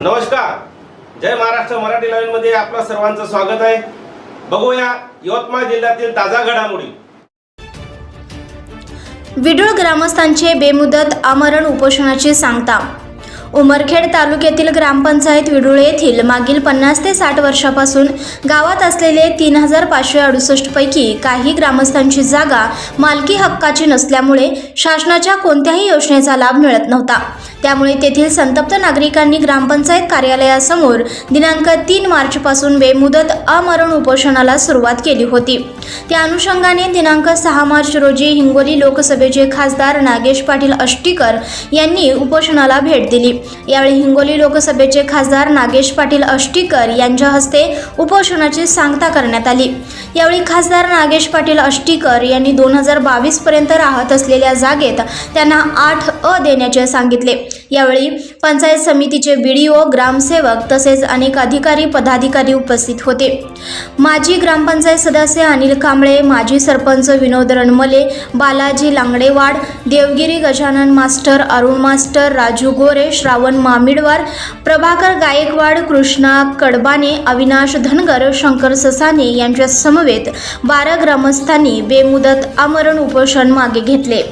नमस्कार. जय महाराष्ट्र मराठी लाईन मध्ये आपलं सर्वांचं स्वागत आहे. बघूया यवतमाळ जिल्ह्यातील ताजा घडामोडी. विडूळ ग्रामस्थांचे बेमुदत आमरण उपोषणाची सांगता. उमरखेड तालुक्यातील ग्रामपंचायत विडूळ येथील मागील पन्नास ते साठ वर्षापासून गावात असलेले तीन हजार पाचशे अडुसष्टपैकी काही ग्रामस्थांची जागा मालकी हक्काची नसल्यामुळे शासनाच्या कोणत्याही योजनेचा लाभ मिळत नव्हता. त्यामुळे तेथील संतप्त नागरिकांनी ग्रामपंचायत कार्यालयासमोर दिनांक तीन मार्चपासून बेमुदत अमरण उपोषणाला सुरुवात केली होती. त्या अनुषंगाने दिनांक सहा मार्च रोजी हिंगोली लोकसभेचे खासदार नागेश पाटील अष्टीकर यांनी उपोषणाला भेट दिली. यावेळी हिंगोली लोकसभेचे खासदार नागेश पाटील अष्टीकर यांच्या हस्ते उपोषणाची सांगता करण्यात आली. यावेळी खासदार नागेश पाटील अष्टीकर यांनी दोन हजार बावीसपर्यंत राहत असलेल्या जागेत त्यांना आठ अ देण्याचे सांगितले. यावेळी पंचायत समितीचे बीडीओ ग्रामसेवक तसेच अनेक अधिकारी पदाधिकारी उपस्थित होते. माजी ग्रामपंचायत सदस्य अनिल कांबळे माजी सरपंच विनोद रणमले बालाजी लांगडेवाड देवगिरी गजानन मास्टर अरुण मास्टर राजू गोरे श्रावण मामिडवार प्रभाकर गायकवाड कृष्णा कडबाने अविनाश धनगर शंकर ससाने यांच्या समवेत बारा ग्रामस्थांनी बेमुदत आमरण उपोषण मागे घेतले.